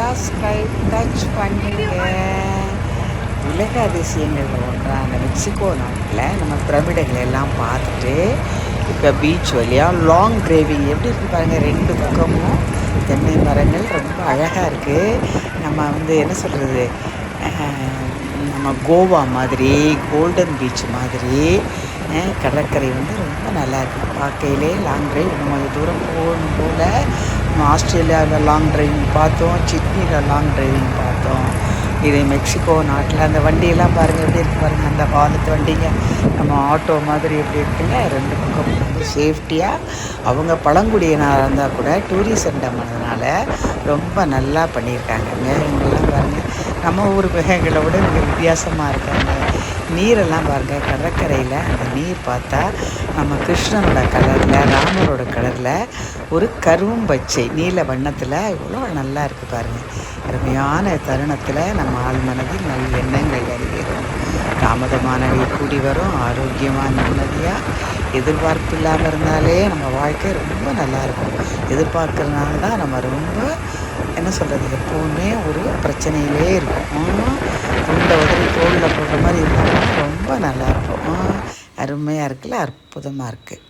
Subscribe touch பண்ணிடுங்க உலக அதிசயங்கள் ஒன்றான மெக்சிகோ நாட்டில் நம்ம பிரமிடுகளை எல்லாம் பார்த்துட்டு இப்போ பீச் வழியாக லாங் டிரைவிங் எப்படி இருக்கு பாருங்கள் ரெண்டு பக்கமும் தென்னை மரங்கள் ரொம்ப அழகாக இருக்குது நம்ம வந்து என்ன சொல்கிறது நம்ம கோவா மாதிரி கோல்டன் பீச் மாதிரி கடற்கரை வந்து ரொம்ப நல்லா இருக்குது பார்க்கையிலே லாங் டிரைவ் நம்ம கொஞ்சம் தூரம் போ நம்ம ஆஸ்திரேலியாவில் லாங் டிரைவிங் பார்த்தோம் சிட்னியில் லாங் டிரைவிங் பார்த்தோம். இது மெக்சிகோ நாட்டில் அந்த வண்டியெல்லாம் பாருங்கள் எப்படி இருக்கு பாருங்கள் அந்த காலத்து வண்டிங்க. நம்ம ஆட்டோ மாதிரி எப்படி இருக்குங்க ரெண்டு பக்கம் வந்து சேஃப்டியாக அவங்க பழங்குடியினராக இருந்தால் கூட டூரிசம் ஆனதுனால ரொம்ப நல்லா பண்ணியிருக்காங்க மேகங்கள்லாம் பாருங்கள் நம்ம ஊர் மேகங்களை விட இங்கே வித்தியாசமாக இருக்காங்க. நீரெல்லாம் பாருங்கள் கடற்கரையில் அந்த நீர் பார்த்தா நம்ம கிருஷ்ணனோட கலரில் ராமரோட கலரில் ஒரு கரும்பச்சை நீல வண்ணத்தில் இவ்வளோ நல்லா இருக்குது பாருங்கள் அருமையான தருணத்தில் நம்ம ஆள் மனதில் நல்ல எண்ணங்கள் வருகிறோம் தாமதமானவை கூடி வரும் ஆரோக்கியமான நிம்மதியாக எதிர்பார்ப்பு இல்லாமல் இருந்தாலே நம்ம வாழ்க்கை ரொம்ப நல்லா இருக்கும். எதிர்பார்க்கறதுனால தான் நம்ம ரொம்ப என்ன சொல்கிறது எப்போவுமே ஒரு பிரச்சனையிலே இருக்கும். துண்டை உதவி தோளில் போடுற மாதிரி இருந்தாலும் ரொம்ப நல்லா இருக்கும் அருமையாக இருக்குல்ல அற்புதமாக இருக்குது